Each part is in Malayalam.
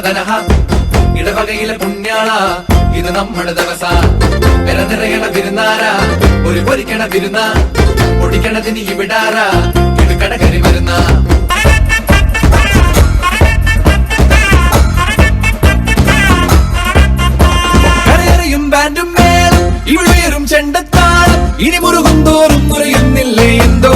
ധനഹ. ഇടവകയിലെ പുണ്യാള. ഇത് നമ്മുടെ ദിവസ. വില നിറയണ വിരുന്നാര. ഒരു പൊരിക്കണ വിരുന്ന. പൊടിക്കണതിന് ഇവിടാര. ഇത് കടകരി വരുന്ന ബാൻഡും മേളം ഇവിടെയറും ചെണ്ടത്താളം ഇനി മുറുകും തോറും മുറിയുന്നില്ലേ എന്തോരാനന്ദം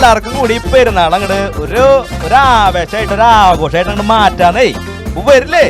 എല്ലാവർക്കും കൂടി പെരുന്നാൾ അങ്ങോട്ട് ഒരു ഒരു ആവേശമായിട്ട് ഒരു ആഘോഷമായിട്ട് അങ്ങോട്ട് മാറ്റാന്നേ വരില്ലേ?